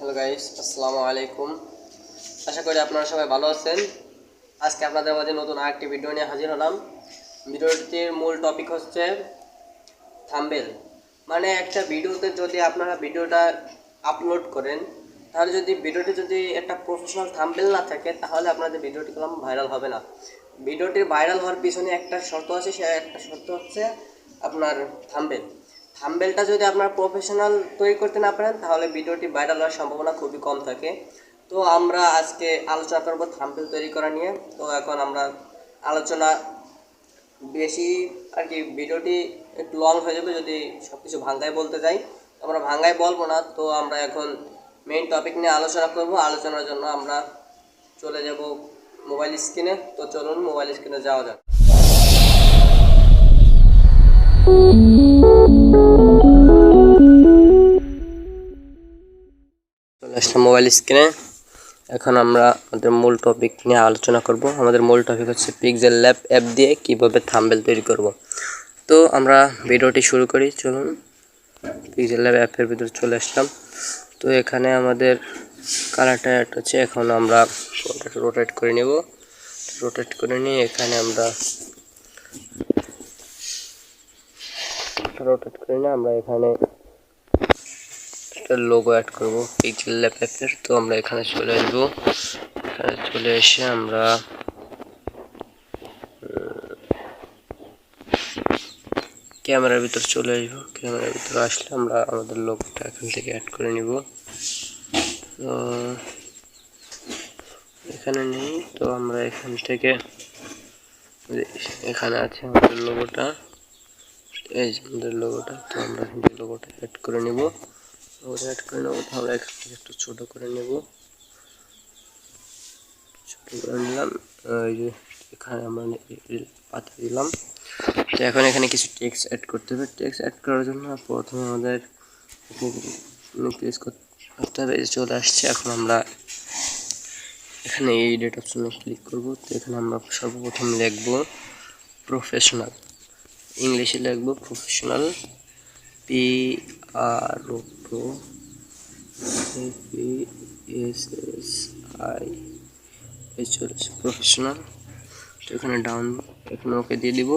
Hello guys আসসালামু আলাইকুম আশা করি আপনারা সবাই ভালো আছেন। আজকে আপনাদের মাঝে নতুন আরেকটি ভিডিও নিয়ে হাজির হলাম। ভিডিওটির মূল টপিক হচ্ছে থাম্বেল মানে একটা ভিডিওতে যদি আপনারা ভিডিওটা আপলোড করেন, তাহলে যদি ভিডিওটি যদি একটা প্রফেশনাল থাম্বেল না থাকে, তাহলে আপনাদের ভিডিওটি কলম ভাইরাল হবে না। ভিডিওটির ভাইরাল হওয়ার পিছনে একটা শর্ত আছে, সে একটা শর্ত হচ্ছে আপনার থাম্বেল থাম্বেলটা যদি আপনার প্রফেশনাল তৈরি করতে না পারেন, তাহলে ভিডিওটি ভাইরাল হওয়ার সম্ভাবনা খুবই কম থাকে। তো আমরা আজকে আলোচনা করব থাম্বেল তৈরি করা নিয়ে। তো এখন আমরা আলোচনা বেশি আর কি, ভিডিওটি একটু লং হয়ে যাবে যদি সব কিছু ভাঙ্গায় বলতে যাই। আমরা ভাঙ্গায় বলব না, তো আমরা এখন মেইন টপিক নিয়ে আলোচনা করব। আলোচনার জন্য আমরা চলে যাব মোবাইল স্ক্রিনে তো চলুন মোবাইল স্ক্রিনে যাওয়া যাক। আসলাম মোবাইল স্ক্রিনে এখন আমরা আমাদের মূল টপিক নিয়ে আলোচনা করব। আমাদের মূল টপিক হচ্ছে পিক্সেল ল্যাব অ্যাপ দিয়ে কীভাবে থাম্বেল তৈরি করব। তো আমরা ভিডিওটি শুরু করি, চলুন। পিক্সেল ল্যাব অ্যাপের ভিতরে চলে আসলাম। তো এখানে আমাদের কালারটা অ্যাড হচ্ছে। এখন আমরা রোটেট করে নেব। রোটেট করে নিয়ে এখানে আমরা রোটেট করে নিয়ে আমরা এখানে একটা লোগো অ্যাড করব পিক্সেল ল্যাব তো আমরা এখানে চলে আসব। এখানে চলে এসে আমরা ক্যামেরার ভিতর চলে আসব। ক্যামেরার ভিতর আসলে আমরা আমাদের লোগোটা এখান থেকে অ্যাড করে নিব। তো, এখানে নেই। তো আমরা এখান থেকে, এখানে আছে আমাদের লোগোটা এই যে আমাদের লোগোটা তো আমরা লোগোটা অ্যাড করে নিব। লোগোটা অ্যাড করে নেব তো আমরা এখান একটু ছোটো করে নেব। ছোটো করে নিলাম। এই যে এখানে আমরা পাতা দিলাম। তো এখন এখানে কিছু টেক্সট অ্যাড করতে হবে। টেক্সট অ্যাড করার জন্য প্রথমে আমাদের প্লেস করতে হবে। চলে আসছে। এখন আমরা এখানে এই ডেট অপশনে ক্লিক করব। তো এখানে আমরা সর্বপ্রথম লিখব প্রফেশনাল ইংলিশে লিখব professional P R S I professional তো এখানে ডাউন এখানে ওকে দিয়ে দিব।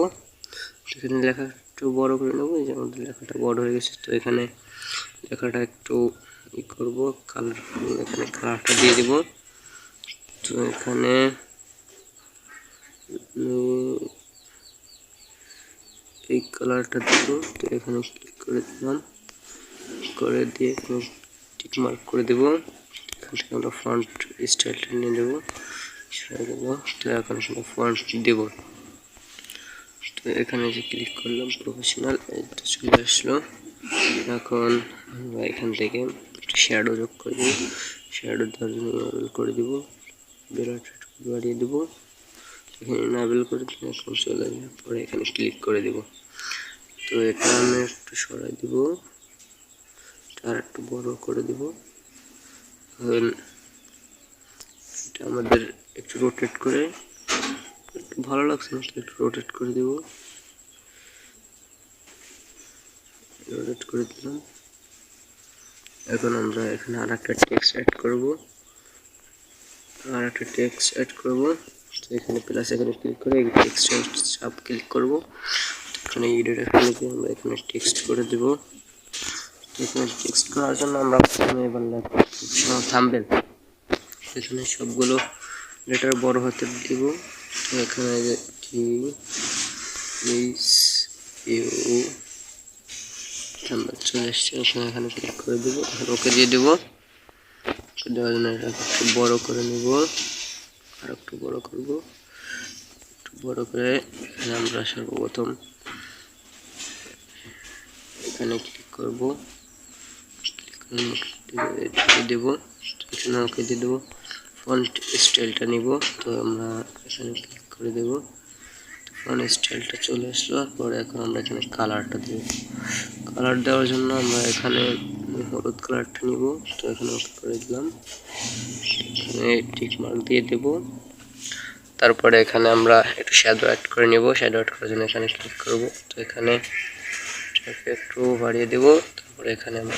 এখানে লেখা একটু বড় করে নেব যে আমাদের লেখাটা বড় হয়ে গেছে। তো এখানে লেখাটা একটু ই করব কালার এখানে কালারটা দিয়ে দিব। তো এখানে এই কালারটা দিব। তো এখানে ক্লিক করে দিলাম। করে দিয়ে টিক মার্ক করে দেবো। এখান থেকে আমরা ফ্রন্ট স্টাইলটা নিয়ে ছেড়ে দেবো তো এখন এখানে ফ্রন্ট দেবো। তো এখানে যে ক্লিক করলাম প্রফেশনাল এটা চলে আসলো। এখন আমরা এখান থেকে শ্যাডো যোগ করে দিব। শ্যাডো জন্য করে দিব। বিরাট বাড়িয়ে দেবো। এখানে এনাবেল করে দিলে এখন চলে পরে এখানে ক্লিক করে দেব। তো এটা আমি একটু সরাই দিব। আর একটু বড় করে দিব। এটা আমাদের একটু রোটেট করে, একটু ভালো লাগছে না একটু রোটেট করে দেব। রোটেট করে দিলাম। এখন আমরা এখানে আর একটা টেক্সট অ্যাড করব। আর একটা টেক্সট অ্যাড করব। তো এখানে প্লাস এখানে ক্লিক করে টেক্সট চাপ ক্লিক করব। এখানে এখানে গিয়ে আমরা এখানে টেক্সট করে দেবো। এখানে করার জন্য আমরা প্রথমে এবার থাম্বেল এখানে সবগুলো লেটার বড় হতে দিব। এখানে টি এইচ ইউ চলে এসছে। এখানে এখানে ক্লিক করে দেবো। ওকে দিয়ে দেবো। দেওয়ার জন্য এটা একটু বড় করে নেব। আর একটু বড় করব। একটু বড় করে আমরা সর্বপ্রথম এখানে ক্লিক করব। দেবো এখানে ওকে দিয়ে দেবো ফন্ট স্টাইলটা নিব, তো আমরা এখানে ক্লিক করে দেব। ফন্ট স্টাইলটা চলে আসলো পরে এখন আমরা এখানে কালারটা দেব। কালার দেওয়ার জন্য আমরা এখানে হলুদ কালারটা নিব, তো এখানে ওকে করে দিলাম। এখানে টিক মার্ক দিয়ে দেব। তারপরে এখানে আমরা একটু শ্যাডো অ্যাড করে নেব শ্যাডো অ্যাড করার জন্য এখানে ক্লিক করব। তো এখানে একটু বাড়িয়ে দেব তারপরে এখানে আমরা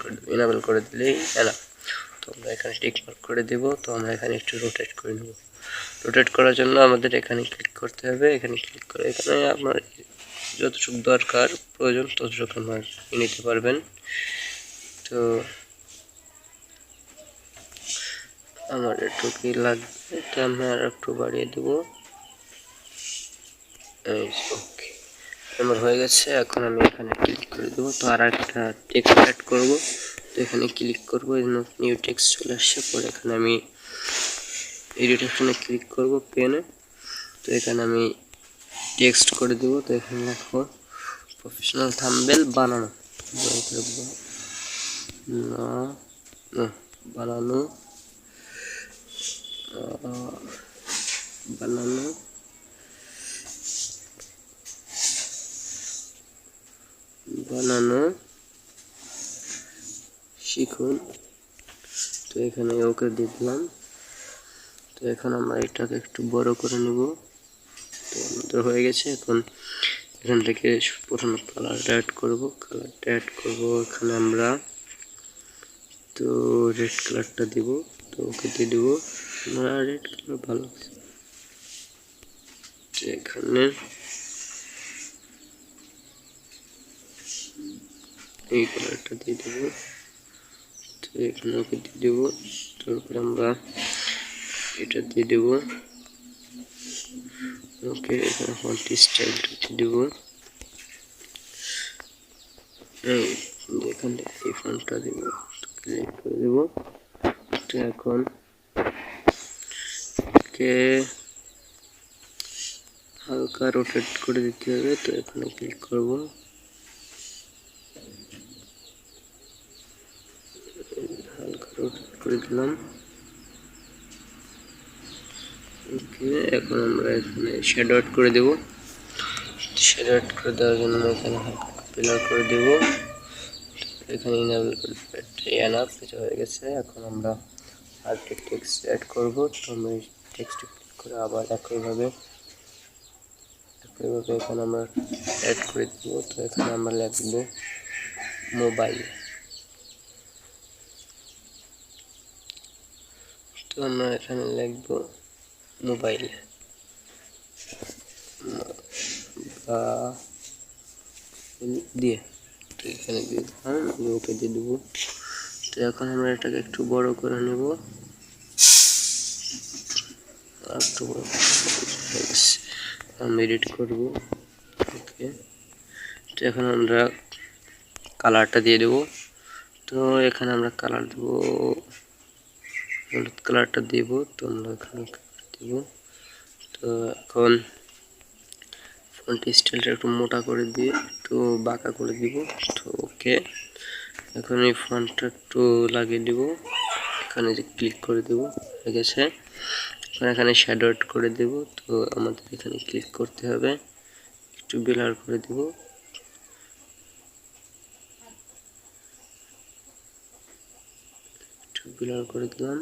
করে দেবো। করে দিলেই এলা। তো আমরা এখানে টিক মার্ক করে দেব। তো আমরা এখানে একটু রোটেট করে নেব। রোটেট করার জন্য আমাদের এখানে ক্লিক করতে হবে। এখানে ক্লিক করে এখানে আপনার যতটুকু দরকার প্রয়োজন ততটুকু আমার নিতে পারবেন। তো আমার একটু কি লাগবে? তো আমি আর একটু বাড়িয়ে দেবো। ওকে আমার হয়ে গেছে, এখন আমি এখানে ক্লিক করে দেবো। তো আর একটা টেক্সট অ্যাড করব। তো এখানে ক্লিক করব নিউ টেক্সট চলে আসছে। পরে এখানে আমি এডিট অপশনে ক্লিক করব পেনে তো এখানে আমি টেক্সট করে দেবো। তো এখানে লিখব প্রফেশনাল থাম্বেল বানানো। বানানো বানানো। বানানো শিখুন। তো এখানে ওকে দিয়ে দিলাম তো এখন আমরা এটাকে একটু বড় করে নেব। তো আমাদের হয়ে গেছে। এখন এখান থেকে প্রথমে কালারটা অ্যাড করব। কালারটা অ্যাড করব এখানে আমরা। তো রেড কালারটা দিব। তো ওকে দিয়ে দেবো। রেড কালার ভালো এখানে এই কালারটা দিয়ে দেবো। তো এখানে ওকে দিয়ে দেবো। তারপরে আমরা এটা দিয়ে দেবো। ওকে এখানে ফন্ট স্টাইলটা দিয়ে দেবো। এখান এই ফন্টটা দেবো। ক্লিক করে দেবো। তো এখন কে হালকা রোটেট করে দিতে হবে। তো এখানে ক্লিক করব হালকা রোটেট করে দিলাম। এখন আমরা এখানে শ্যাডো আউট করে দেব। শ্যাডো আউট করে দেওয়ার জন্য এখানে পিলার করে দেব। এখানে ইনেবল করে এনাফ এটা হয়ে গেছে। এখন আমরা আরেকটা টেক্সট অ্যাড করব। তো আমরা টেক্সটে ক্লিক করে আবার একইভাবে একইভাবে এখানে আমরা অ্যাড করে দেব। তো এখানে আমরা লিখব মোবাইল তো আমরা এখানে লিখব মোবাইল। বা, দিয়ে, তো এখানে দিয়ে ওকে দিয়ে দেবো। তো এখন আমরা এটাকে একটু বড় করে নেব। একটু বড়। আমি এডিট করব। ওকে। তো এখন আমরা কালারটা দিয়ে দেব। তো এখানে আমরা কালার দেবো হলুদ কালারটা দিব, তো আমরা এখানে দিব। তো এখন ফন্ট স্টাইলটা একটু মোটা করে দিয়ে একটু বাঁকা করে দিব, তো ওকে। এখন এই ফন্টটা একটু লাগিয়ে দিব, এখানে যে ক্লিক করে দেব, হয়ে গেছে। এখন শ্যাডো করে দেব, তো আমাদের এখানে ক্লিক করতে হবে। একটু ব্লার করে দেব। ব্লার করে দিলাম।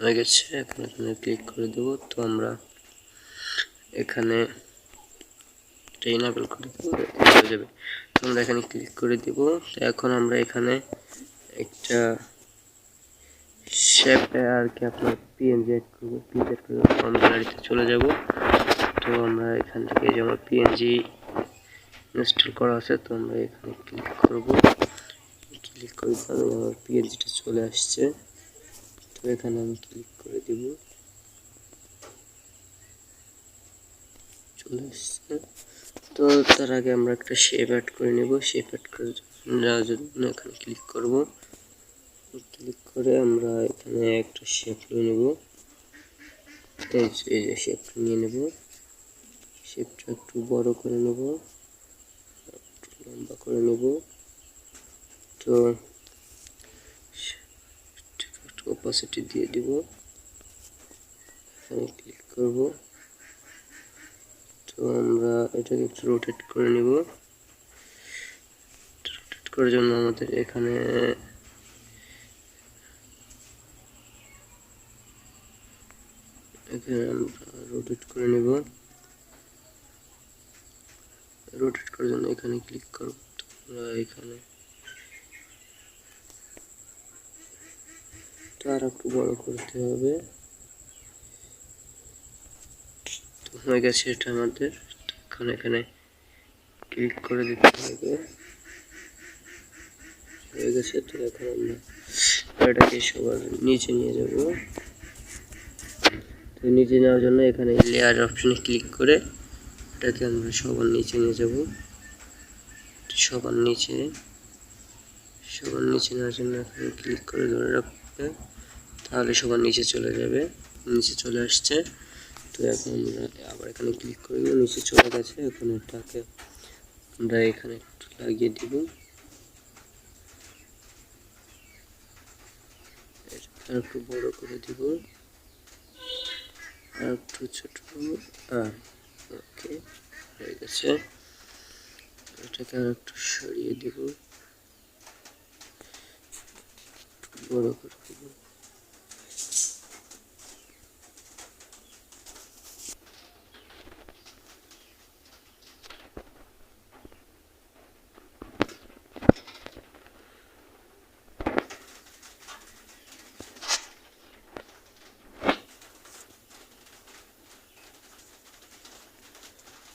হয়ে গেছে এখন এখানে ক্লিক করে দেবো। তো আমরা এখানে এটা ইনাবেল করে দেবো। হয়ে যাবে। তো আমরা এখানে ক্লিক করে দিব। তো এখন আমরা এখানে একটা শেপে আর কি আপনার পিএনজি অ্যাড করব। পিএনজি অ্যাড করব ফর্ম চলে যাব। তো আমরা এখান থেকে যে আমার পিএনজি ইনস্টল করা আছে, তো আমরা এখানে ক্লিক করব। ক্লিক করে দিলাম আমার পিএনজিটা চলে আসছে। তো এখানে আমি ক্লিক করে দিব। চলে আসছে। তো তার আগে আমরা একটা শেপ অ্যাড করে নেব। শেপ অ্যাড করে নেওয়ার জন্য এখানে ক্লিক করব। ক্লিক করে আমরা এখানে একটা শেপ নিয়ে নেব। এই যে- শেপটা নিয়ে নেব। শেপটা একটু বড় করে নেব। একটু লম্বা করে নেব। তো অপাসিটি দিয়ে দিব। এখানে ক্লিক করব। তো আমরা এটাকে একটু রোটেট করে নিব। রোটেট করার জন্য আমাদের এখানে আমরা রোটেট করে নেব। রোটেট করার জন্য এখানে ক্লিক করব। আমরা এখানে এটা আর একটু বড় করতে হবে। হয়ে গেছে এটা আমাদের। এখন এখানে ক্লিক করে দিতে হবে। হয়ে গেছে তো এখন আমরা এটাকে সবার নিচে নিয়ে যাব। তো নিচে নেওয়ার জন্য এখানে লেয়ার অপশনে ক্লিক করে এটাকে আমরা সবার নিচে নিয়ে যাব। সবার নিচে সবার নিচে নেওয়ার জন্য এখানে ক্লিক করে ধরে রাখবে তাহলে সবার নিচে চলে যাবে। নিচে চলে আসছে। তো এখন আমরা আবার এখানে ক্লিক করে দেবো। নিচে চলে গেছে। এখন এটাকে আমরা এখানে একটু লাগিয়ে দিব। একটু বড় করে দিব। আর একটু ছোট ওকে হয়ে গেছে। এটাকে আর একটু সরিয়ে দিব একটু বড় করে দিব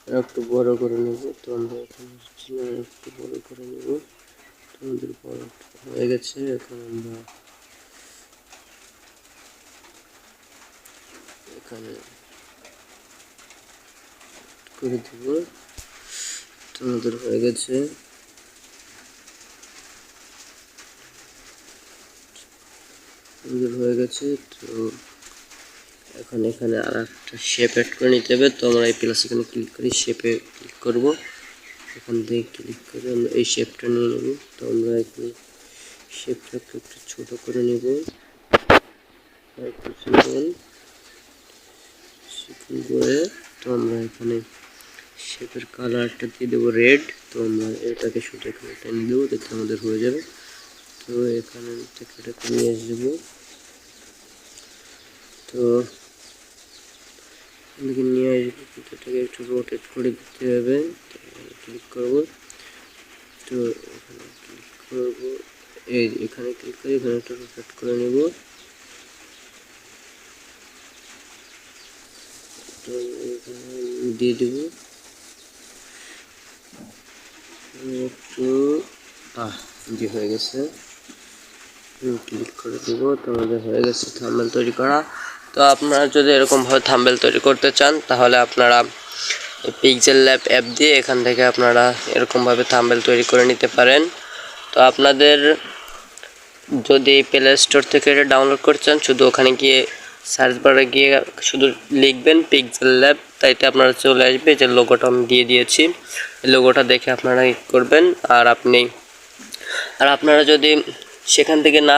একটু বড় করে নেব তো আমরা এখানে একটু বড় করে নেব। তো আমাদের বড় হয়ে গেছে, এখন আমরা এখানে করে। দিব তো আমাদের হয়ে গেছে। হয়ে গেছে, তো এখন এখানে আর একটা শেপ অ্যাড করে নিতে হবে। তো আমরা এই প্লাস এখানে ক্লিক করি শেপে ক্লিক করব। এখান থেকে ক্লিক করে আমরা এই শেপটা নিয়ে নেব। তো আমরা এখানে শেপটাকে একটু ছোট করে নেব। সিম্পল করে তো আমরা এখানে শেপের কালারটা দিয়ে দেবো রেড। তো আমরা এটাকে শুধু এখানে টেনে দেবো যাতে আমাদের হয়ে যাবে। তো এখানে থেকে এটাকে নিয়ে আসব। তো এদিকে নিয়ে আসব, এটাকে একটু রোটেট করে দিতে হবে। ক্লিক করব। তো এখানে ক্লিক করব। এই এখানে ক্লিক করে এখানে একটা রোটেট করে নেব। তো দিয়ে দেব। একটু আহ দিয়ে হয়ে গেছে। ক্লিক করে দিব। তো আমাদের হয়ে গেছে থাম্বেল তৈরি করা। তো আপনারা যদি এরকমভাবে থাম্বেল তৈরি করতে চান, তাহলে আপনারা পিক্সেল ল্যাব অ্যাপ দিয়ে এখান থেকে আপনারা এরকমভাবে থাম্বেল তৈরি করে নিতে পারেন। তো আপনাদের যদি প্লে স্টোর থেকে এটা ডাউনলোড করতে চান, শুধু ওখানে গিয়ে সার্চ বারে গিয়ে শুধু লিখবেন পিক্সেল ল্যাব তাইতে আপনারা চলে আসবে যে লোগোটা আমি দিয়ে দিয়েছি। লোগোটা দেখে আপনারা করবেন, আর আপনি, আর আপনারা যদি সেখান থেকে না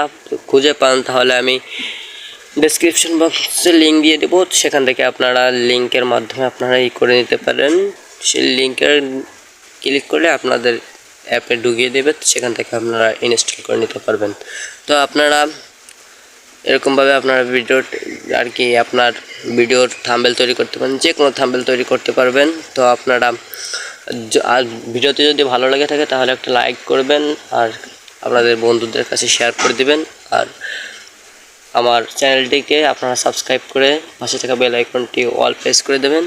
খুঁজে পান, তাহলে আমি ডেসক্রিপশন বক্সে লিঙ্ক দিয়ে দেবো, সেখান থেকে আপনারা লিঙ্কের মাধ্যমে আপনারা ই করে নিতে পারেন। সেই লিঙ্কের ক্লিক করলে আপনাদের অ্যাপে ঢুকিয়ে দেবে, সেখান থেকে আপনারা ইনস্টল করে নিতে পারবেন। তো আপনারা এরকমভাবে আপনারা ভিডিও আর কি আপনার ভিডিওর থাম্বেল তৈরি করতে পারেন যে কোনো থাম্বেল তৈরি করতে পারবেন। তো আপনারা আর ভিডিওতে যদি ভালো লাগে থাকে, তাহলে একটা লাইক করবেন আর আপনাদের বন্ধুদের কাছে শেয়ার করে দিবেন। আর আমার চ্যানেলটিকে আপনারা সাবস্ক্রাইব করে পাশে থাকা বেল আইকনটি অল প্রেস করে দেবেন।